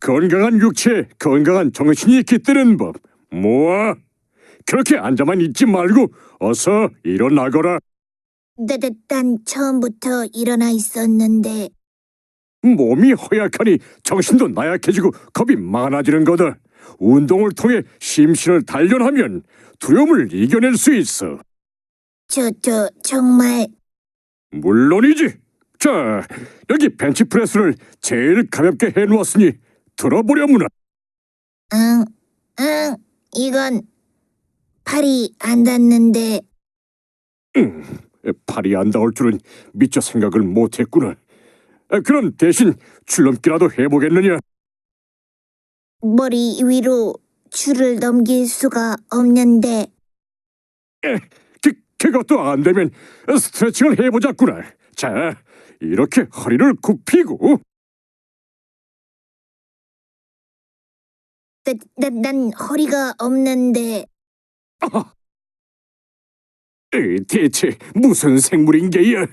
건강한 육체에 건강한 정신이 깃드는 법. 모아. 그렇게 앉아만 있지 말고 어서 일어나거라. 난 처음부터 일어나 있었는데 몸이 허약하니 정신도 나약해지고 겁이 많아지는 거다. 운동을 통해 심신을 단련하면 두려움을 이겨낼 수 있어. 저, 저 정말 물론이지. 자, 여기 벤치프레스를 제일 가볍게 해놓았으니 들어보려무나. 응, 응, 이건 팔이 안 닿는데 팔이 안 닿을 줄은 미처 생각을 못했구나. 아, 그럼 대신 줄넘기라도 해보겠느냐? 머리 위로 줄을 넘길 수가 없는데 그, 그것도 안 되면 스트레칭을 해보자꾸나. 자, 이렇게 허리를 굽히고 나, 나, 난 허리가 없는데 에, 대체 무슨 생물인 게야?